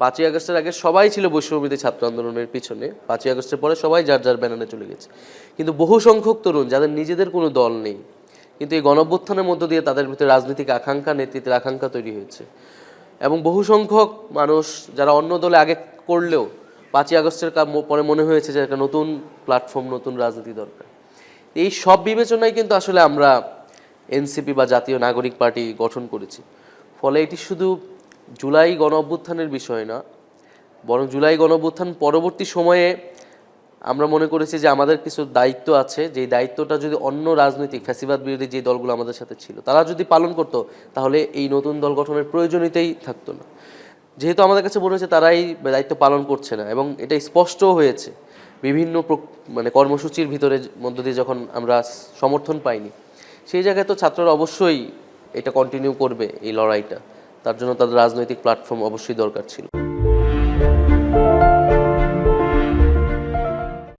পাঁচই আগস্টের আগে সবাই ছিল বৈষম্যবিধি ছাত্র আন্দোলনের পিছনে। পাঁচই আগস্টের পরে সবাই যার যার ব্যানারে চলে গেছে। কিন্তু বহু সংখ্যক তরুণ, যাদের নিজেদের কোনো দল নেই, কিন্তু এই গণঅভ্যুত্থানের মধ্য দিয়ে তাদের ভিতরে রাজনৈতিক আকাঙ্ক্ষা, নেতৃত্বের আকাঙ্ক্ষা তৈরি হয়েছে। এবং বহু সংখ্যক মানুষ যারা অন্য দলে আগে করলেও পাঁচই আগস্টের পরে মনে হয়েছে যে একটা নতুন প্ল্যাটফর্ম নতুন রাজনীতি দরকার। এই সব বিবেচনায় কিন্তু আসলে আমরা এনসিপি বা জাতীয় নাগরিক পার্টি গঠন করেছি। ফলে এটি শুধু জুলাই গণ অভ্যুত্থানের বিষয় না, বরং জুলাই গণ অভ্যুত্থান পরবর্তী সময়ে আমরা মনে করেছি যে আমাদের কিছু দায়িত্ব আছে যে দায়িত্বটা যদি অন্য রাজনৈতিক ফ্যাসিবাদ বিরোধী যে দলগুলো আমাদের সাথে ছিল, তারা যদি পালন করতো, তাহলে এই নতুন দল গঠনের প্রয়োজনীয়তাই থাকতো না। যেহেতু আমাদের কাছে মনে হচ্ছে তারাই দায়িত্ব পালন করছে না, এবং এটা স্পষ্টও হয়েছে। বিভিন্ন মানে কর্মসূচির ভিতরে মধ্য দিয়ে যখন আমরা সমর্থন পাইনি, সেই জায়গায় তো ছাত্ররা অবশ্যই এটা কন্টিনিউ করবে এই লড়াইটা। তার জন্য তাদের রাজনৈতিক প্ল্যাটফর্ম অবশ্যই দরকার ছিল।